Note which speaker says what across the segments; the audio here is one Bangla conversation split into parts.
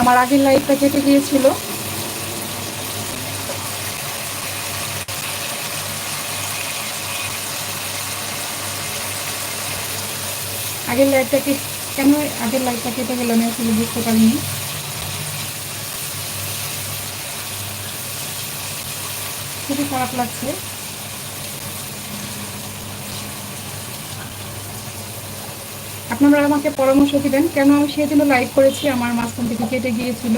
Speaker 1: আমার আগের লাইফটা কেটে গিয়েছিল। আগের লাইফটাকে কেন আগের লাইফটা কেটে গেল আমি আসলে বুঝতে পারিনি। খুবই খারাপ লাগছে। আপনারা আমাকে পরামর্শ দিবেন। কেন আমি সেদিনও লাইভ করেছি, আমার মাঝখান থেকে কেটে গিয়েছিল।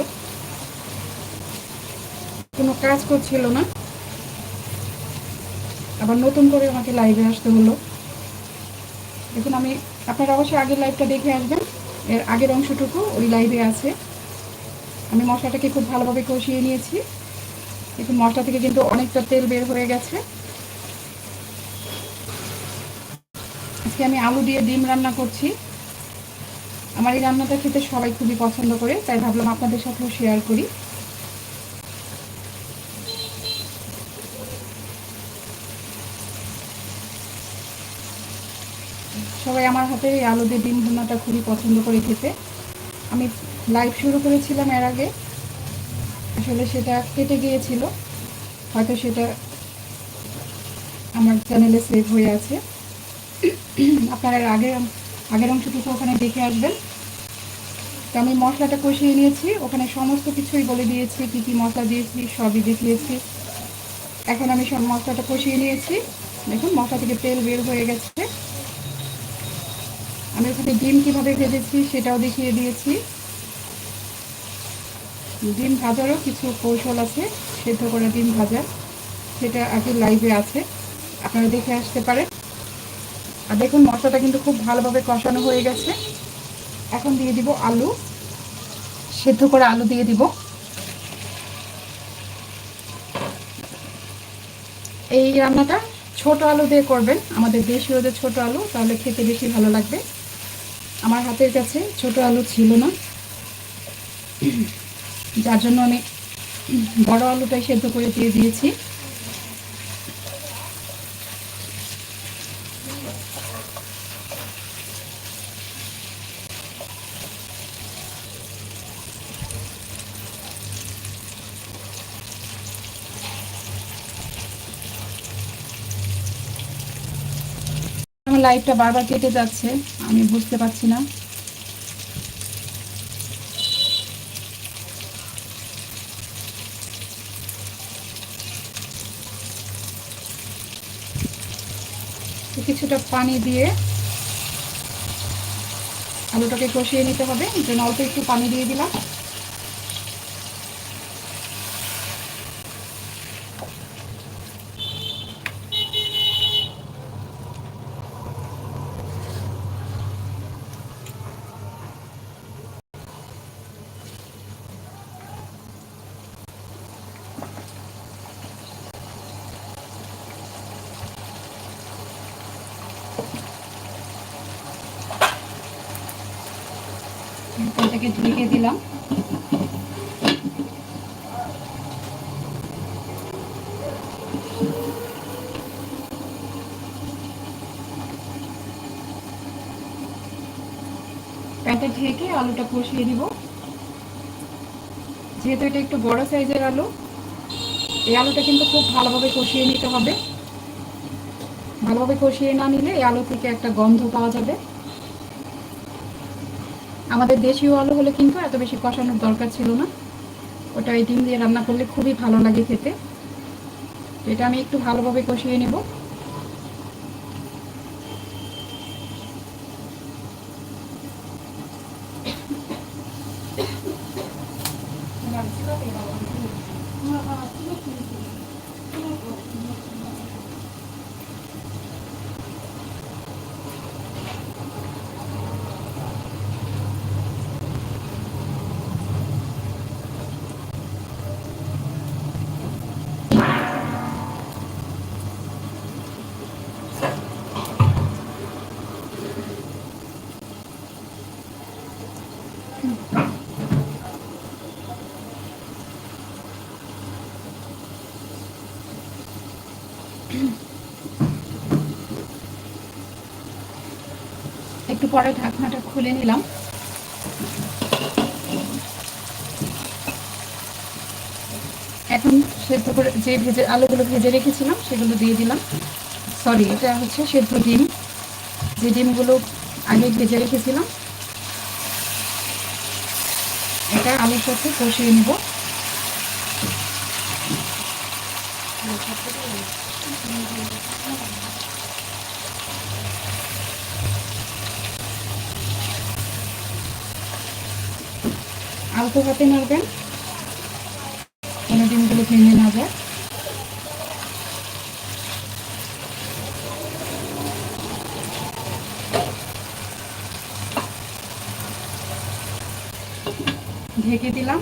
Speaker 1: কোনো কাজ করছিল না। আবার নতুন করে আমাকে লাইভে আসতে হলো। দেখুন, আমি, আপনারা অবশ্যই আগের লাইভটা দেখে আসবেন। এর আগের অংশটুকু ওই লাইভে আছে। আমি মশলাটাকে খুব ভালোভাবে কষিয়ে নিয়েছি। দেখুন, মশলা থেকে কিন্তু অনেকটা তেল বের হয়ে গেছে। আজকে আমি আলু দিয়ে ডিম রান্না করছি। আমার এই রান্নাটা খেতে সবাই খুবই পছন্দ করে, তাই ভাবলাম আপনাদের সাথেও শেয়ার করি। সবাই আমার হাতে এই আলু দিয়ে ডিম ভুনাটা খুবই পছন্দ করে খেতে। আমি লাইভ শুরু করেছিলাম এর আগে, আসলে সেটা কেটে গিয়েছিল, হয়তো সেটা আমার চ্যানেলে সেভ হয়ে আছে। আপনারা আগের আগের অংশটুকু ওখানে দেখে আসবেন। তো আমি মশলাটা কষিয়ে নিয়েছি। ওখানে সমস্ত কিছুই বলে দিয়েছি, কী কী মশলা দিয়েছি, সবই দেখিয়েছি। এখন আমি সব মশলাটা কষিয়ে নিয়েছি। দেখুন, মশলা থেকে তেল বের হয়ে গেছে। আমি ওখানে ডিম কীভাবে ভেজেছি সেটাও দেখিয়ে দিয়েছি। ডিম ভাজারও কিছু কৌশল আছে, সেদ্ধ করে ডিম ভাজা, সেটা আগে লাইভে আছে। আপনারা দেখে আসতে পারেন। আর দেখুন মশলাটা কিন্তু খুব ভালোভাবে কষানো হয়ে গেছে। এখন দিয়ে দিব আলু। সেদ্ধ করে আলু দিয়ে দিব। এই রান্নাটা ছোট আলু দিয়ে করবেন। আমাদের দেশীয় যে ছোট আলু, তাহলে খেতে বেশি ভালো লাগবে। আমার হাতের কাছে ছোট আলু ছিল না। যার জন্য আমি বড় আলুটাই সেদ্ধ করে দিয়ে দিয়েছি। লাইটটা বারবার কেটে যাচ্ছে, আমি বুঝতে পারছি না। কিছুটা পানি দিয়ে আলুটাকে কষিয়ে নিতে হবে জন্য অল্প একটু পানি দিয়ে দিলাম। এটাকে ঢেকে দিলাম। প্যানটা ঢেকে আলুটা কষিয়ে দিব। যেহেতু এটা একটু বড় সাইজের আলু, এই আলুটা কিন্তু খুব ভালোভাবে কষিয়ে নিতে হবে। ভালোভাবে কষিয়ে না নিলে এই আলু থেকে একটা গন্ধ পাওয়া যাবে। আমাদের দেশীয় আলু হলে কিন্তু এত বেশি কষানোর দরকার ছিল না। ওটা এই ডিম দিয়ে রান্না করলে খুবই ভালো লাগে খেতে। এটা আমি একটু ভালোভাবে কষিয়ে নেব। একটু পরে ঢাকনাটা খুলে নিলাম। এখন সেদ্ধ করে যে ভেজে আলুগুলো ভেজে রেখেছিলাম, সেগুলো দিয়ে দিলাম। সরি এটা হচ্ছে সেদ্ধ ডিম। যে ডিমগুলো আগে ভেজে রেখেছিলাম, এটা আলুর সাথে কষিয়ে নিব। আলতো হাতে নাড়বেন। কোনো ডিমগুলো ভেঙে না যায় ঢেকে দিলাম।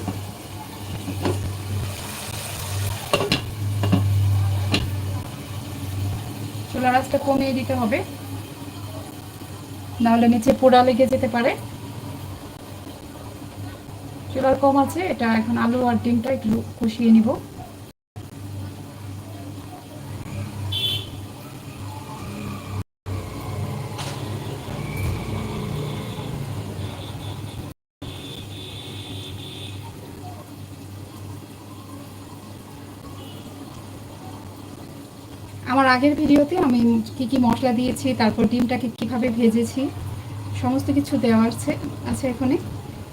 Speaker 1: চুলার আঁচটা কমিয়ে দিতে হবে। নাহলে নিচে পোড়া লেগে যেতে পারে। চুলার কম আছে, এটা এখন আলু আর ডিমটা একটু কষিয়ে নিব। আমার আগের ভিডিওতে আমি কি কি মশলা দিয়েছি, তারপর ডিমটাকে কীভাবে ভেজেছি, সমস্ত কিছু দেওয়া আছে আছে এখানে।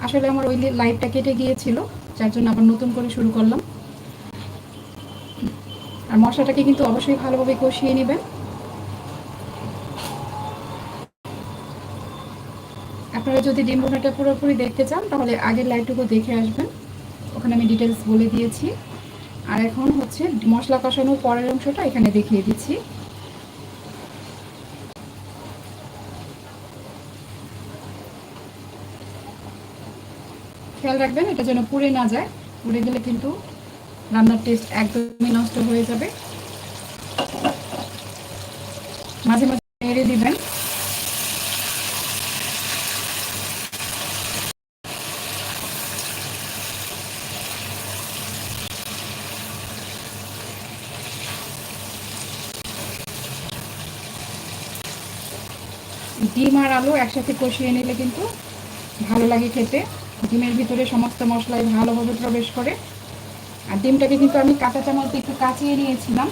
Speaker 1: আসলে আমার ওই লাইটটা কেটে গিয়েছিল, যার জন্য আবার নতুন করে শুরু করলাম। আর মশলাটাকে কিন্তু অবশ্যই ভালোভাবে কষিয়ে নেবেন। আপনারা যদি ডিম বোনাটা পুরোপুরি দেখতে চান, তাহলে আগের লাইটটুকু দেখে আসবেন। ওখানে আমি ডিটেলস বলে দিয়েছি। আর এখন হচ্ছে মশলা কষানোর পরের অংশটা এখানে দেখিয়ে দিচ্ছি। খেয়াল রাখবেন, এটা যেন পুড়ে না যায়। পুড়ে গেলে কিন্তু রান্নার টেস্ট একদমই নষ্ট হয়ে যাবে। মাঝে মাঝে নেড়ে দিবেন। ডিম আর আলু একসাথে কষিয়ে নিলে কিন্তু ভালো লাগে খেতে। ডিমের ভিতরে সমস্ত মশলাই ভালোভাবে প্রবেশ করে। আর ডিমটাকে কিন্তু আমি কাঁচা চামচ একটু কাচিয়ে নিয়েছিলাম।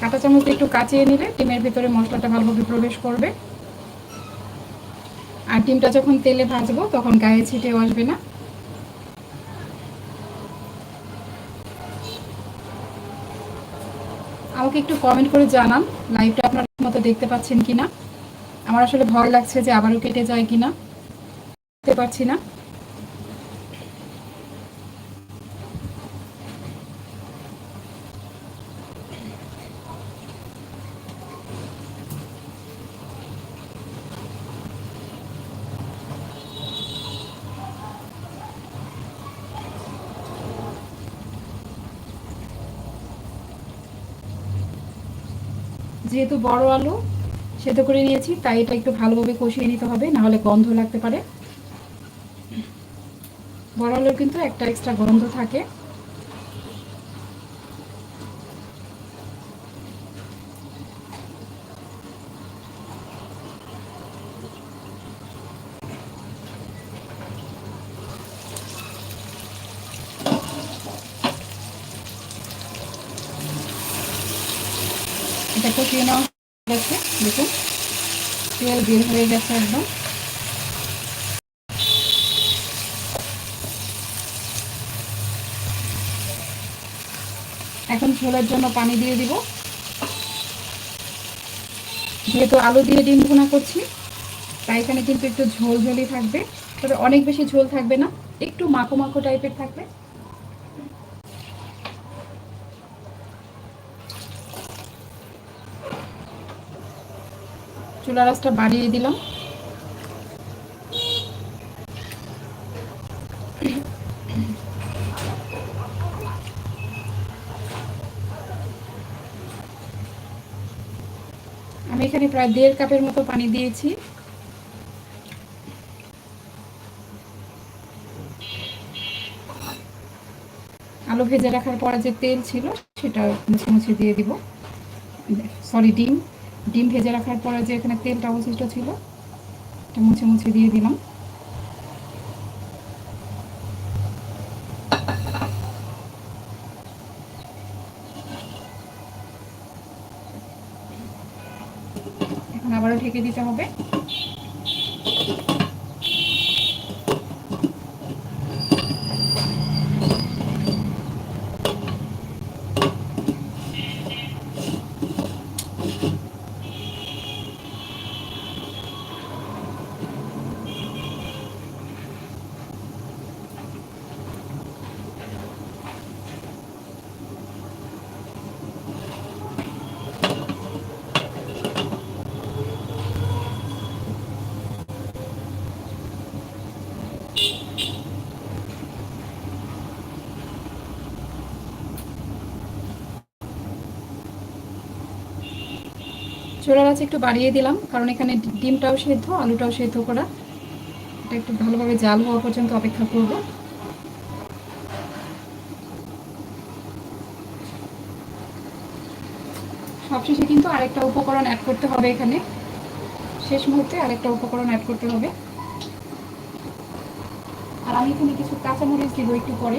Speaker 1: কাঁচা চামচ একটু কাচিয়ে নিলে ডিমের ভিতরে মশলাটা ভালোভাবে প্রবেশ করবে। আর ডিমটা যখন তেলে ভাজবো তখন গায়ে ছিটেও আসবে না। আমাকে একটু কমেন্ট করে জানান লাইভটা আপনার মতো দেখতে পাচ্ছেন কিনা? আমার আসলে ভয় লাগছে যে আবারও কেটে যায় কিনা। বুঝতে পারছি না। যেহেতু বড় আলু সেদ্ধ করে নিয়েছি, তাই এটা একটু ভালোভাবে কষিয়ে নিতে হবে, নাহলে গন্ধ লাগতে পারে। আলুর কিন্তু একটা এক্সট্রা গন্ধ থাকে। এটা কষিয়ে গেছে, দেখুন। তেল বের হয়ে গেছে একদম। এখন ঝোলের জন্য পানি দিয়ে দিব। যেহেতু আলু দিয়ে ডিম ভুনা করছি, তাই এখানে কিন্তু একটু ঝোল ঝোলই থাকবে। তবে অনেক বেশি ঝোল থাকবে না, একটু মাখো মাখো টাইপের থাকবে। চুলা রাসটা বাড়িয়ে দিলাম আমি এখানে প্রায় দেড় কাপের মতো পানি দিয়েছি। আলু ভেজে রাখার পরে যে তেল ছিল, সেটা মুছে মুছে দিয়ে দিব। সরি ডিম। ডিম ভেজে রাখার পরে যে এখানে তেলটা অবশিষ্ট ছিল, এটা মুছে মুছে দিয়ে দিলাম এখন আবারও ঢেকে দিতে হবে। চোলা আছে একটু বাড়িয়ে দিলাম, কারণ এখানে ডিমটাও সেদ্ধ, আলুটাও সেদ্ধ করা। এটা একটু ভালোভাবে জাল হওয়া পর্যন্ত অপেক্ষা করব। সবশেষে কিন্তু আরেকটা উপকরণ অ্যাড করতে হবে এখানে। শেষ মুহূর্তে আরেকটা উপকরণ অ্যাড করতে হবে। আর আমি এখানে কিছু কাঁচামরিচ দিব একটু পরে।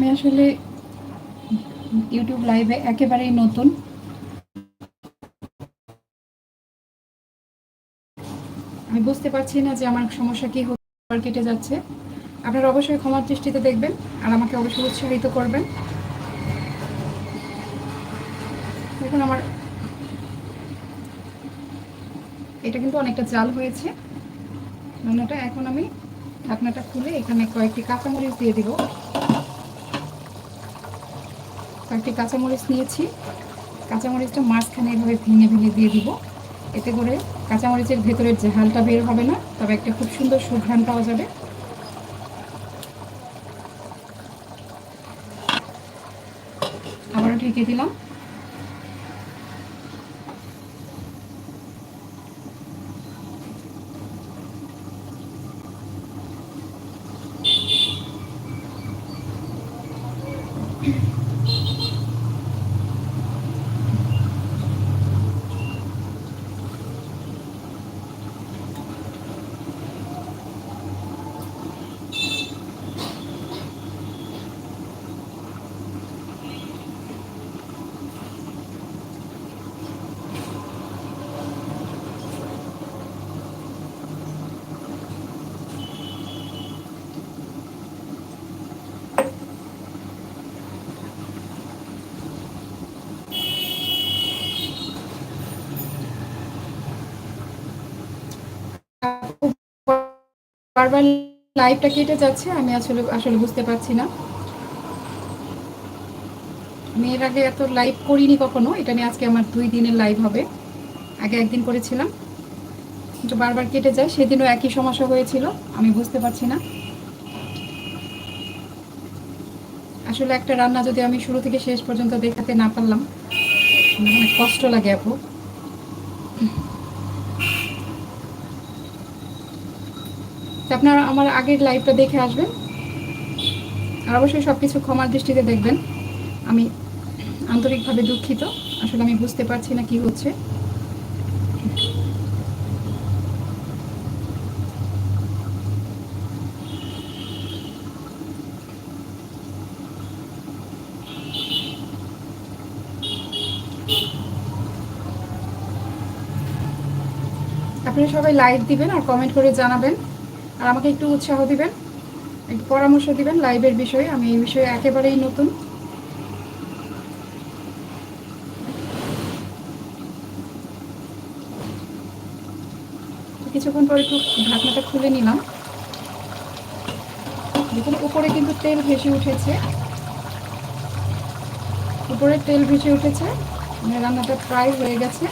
Speaker 1: আমি আসলে ইউটিউব লাইভে একেবারেই নতুন। আমি বুঝতে পারছি না যে আমার সমস্যা কি হচ্ছে কেটে যাচ্ছে। আপনারা অবশ্যই ক্ষমার দৃষ্টিতে দেখবেন আর আমাকে অবশ্যই উৎসাহিত করবেন। দেখুন আমার এটা কিন্তু অনেকটা জাল হয়েছে। রান্নাটা এখন আমি ঢাকনাটা খুলে এখানে কয়েকটি কাঁচামরিচ দিয়ে দিব। কয়েকটি কাঁচামরিচ নিয়েছি। কাঁচামরিচটা মাঝখানে এভাবে ভেঙে ভেঙে দিয়ে দিব। এতে করে কাঁচামরিচের ভেতরের ঝালটা বের হবে না, তবে একটা খুব সুন্দর সুঘ্রাণ পাওয়া যাবে। আবারও ঢেকে দিলাম। বারবার লাইভটা কেটে যাচ্ছে, আমি আসলে আসলে বুঝতে পারছি না। আমি এর আগে এত লাইভ করিনি কখনো, এটা নিয়ে আজকে আমার দুই দিনের লাইভ হবে। আগে একদিন করেছিলাম, কিন্তু বারবার কেটে যায়, সেদিনও একই সমস্যা হয়েছিল, আমি বুঝতে পারছি না। আসলে একটা রান্না যদি আমি শুরু থেকে শেষ পর্যন্ত দেখাতে না পারলাম অনেক কষ্ট লাগে আপু। আপনারা আমার আগের লাইভটা দেখে আসবেন। আর অবশ্যই সব কিছু ক্ষমার দৃষ্টিতে দেখবেন। আমি আন্তরিকভাবে দুঃখিত। আসলে আমি বুঝতে পারছি না কি হচ্ছে। আপনারা সবাই লাইক দিবেন আর কমেন্ট করে জানাবেন। আর আমাকে একটু উৎসাহ দিবেন, একটু পরামর্শ দিবেন লাইভের বিষয়ে। আমি এই বিষয়ে একেবারেই নতুন। কিছুক্ষণ পর একটু ঢাকনাটা খুলে নিলাম। দেখুন, উপরে কিন্তু তেল ভেসে উঠেছে। উপরে তেল ভেসে উঠেছে। মানে রান্নাটা প্রায় হয়ে গেছে।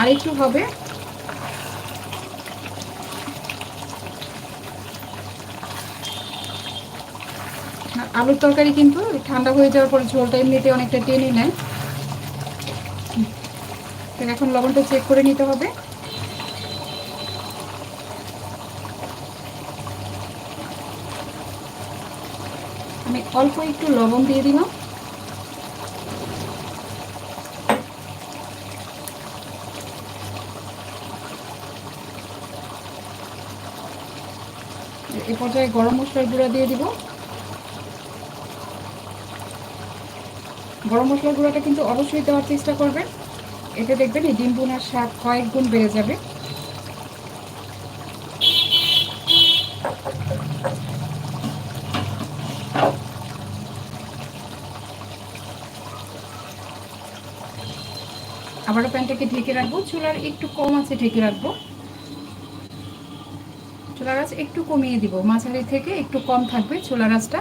Speaker 1: আর একটু হবে। আলুর তরকারি কিন্তু ঠান্ডা হয়ে যাওয়ার পর ঝোলটা এমনিতে অনেকটা টেনে নেয়। এখন লবণটা চেক করে নিতে হবে। আমি অল্প একটু লবণ দিয়ে দিলাম। এ পর্যায়ে গরম মশলার গুঁড়া দিয়ে দিব। গরম মশলার গুঁড়াটা কিন্তু অবশ্যই দেওয়ার চেষ্টা করবেন। এতে দেখবেন এই ডিম বোনার স্বাদ কয়েক গুণ বেড়ে যাবে। আবারও প্যানটাকে ঢেকে রাখব। চুলার একটু কম আছে ঢেকে রাখব। চুলা গাছ একটু কমিয়ে দিব। মাঝারি থেকে একটু কম থাকবে চুলা গাছটা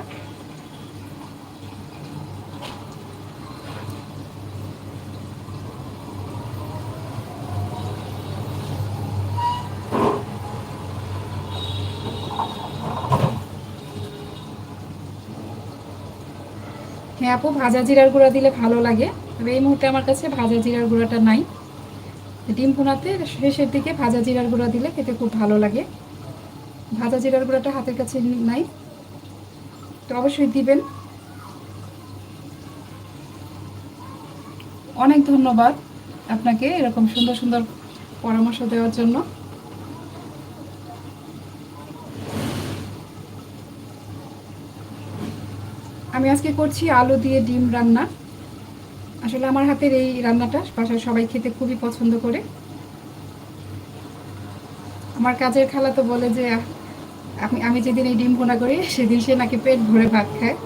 Speaker 1: আপু, ভাজা জিরার গুঁড়া দিলে ভালো লাগে। তবে এই মুহূর্তে আমার কাছে ভাজা জিরার গুঁড়াটা নাই। ডিম ভুনাতে শেষের দিকে ভাজা জিরার গুঁড়া দিলে খেতে খুব ভালো লাগে। ভাজা জিরার গুঁড়াটা হাতের কাছে নাই। তো অবশ্যই দিবেন। অনেক ধন্যবাদ আপনাকে এরকম সুন্দর সুন্দর পরামর্শ দেওয়ার জন্য। আমি আজকে করছি আলু দিয়ে ডিম রান্না। আসলে আমার হাতের এই রান্নাটা বাসায় সবাই খেতে খুবই পছন্দ করে। আমার কাজের খালা তো বলে যে আমি আমি যেদিন এই ডিম ভোনা করি, সেদিন সে নাকি পেট ভরে ভাত খায়।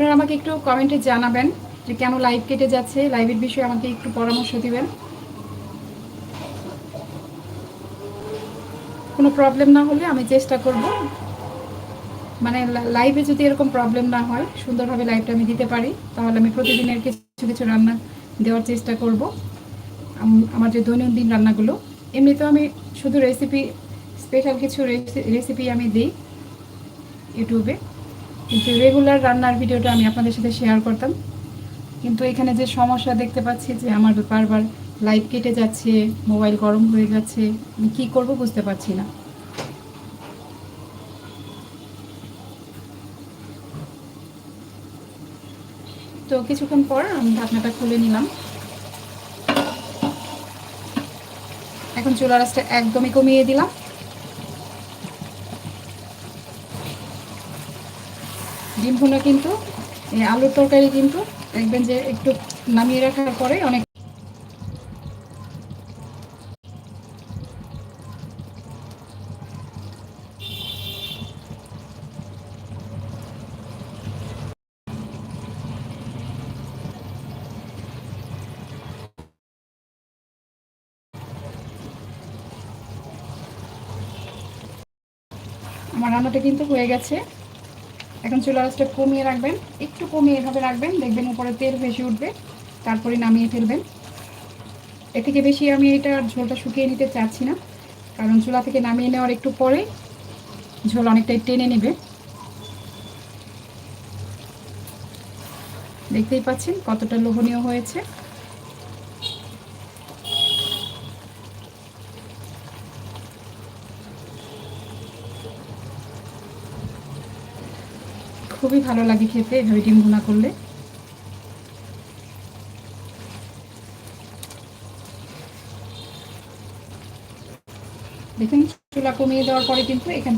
Speaker 1: আপনারা আমাকে একটু কমেন্টে জানাবেন যে কেন লাইভ কেটে যাচ্ছে, লাইভের বিষয়ে আমাকে একটু পরামর্শ দিবেন। কোনো প্রবলেম না হলে আমি চেষ্টা করব। মানে লাইভে যদি এরকম প্রবলেম না হয়, সুন্দরভাবে লাইভটা আমি দিতে পারি, তাহলে আমি প্রতিদিনের কিছু কিছু রান্না দেওয়ার চেষ্টা করব। আমার যে দৈনন্দিন রান্নাগুলো, এমনিতেও আমি শুধু রেসিপি স্পেশাল কিছু রেসিপি আমি দিই ইউটিউবে। কিন্তু রেগুলার রান্নার ভিডিওটা আমি আপনাদের সাথে শেয়ার করতাম। কিন্তু এখানে যে সমস্যা দেখতে পাচ্ছি যে আমার বারবার লাইট কেটে যাচ্ছে মোবাইল গরম হয়ে যাচ্ছে, আমি কী করব বুঝতে পারছি না। তো কিছুক্ষণ পর আমি ঢাকনাটা খুলে নিলাম। এখন চুলা রাসটা একদমই কমিয়ে দিলাম। ডিম ভুনা কিন্তু আলুর তরকারি কিন্তু দেখবেন যে একটু নামিয়ে রাখার পরে অনেক আমার রান্নাটা কিন্তু হয়ে গেছে। এখন চুলা আঁচটা কমিয়ে রাখবেন। একটু কমিয়ে এভাবে রাখবেন, দেখবেন উপরে তেল ভেসে উঠবে, তারপরে নামিয়ে ফেলবেন। এ থেকে বেশি আমি এটা ঝোলটা শুকিয়ে নিতে চাচ্ছি না, কারণ চুলা থেকে নামিয়ে নেওয়ার একটু পরে ঝোল অনেকটাই টেনে নেবে। দেখতেই পাচ্ছেন কতটা লোভনীয় হয়েছে। খুবই ভালো লাগে খেতে, এভাবে ডিম ভুনা করলে। দেখুন, চুলা কমিয়ে দেওয়ার পরে কিন্তু এখান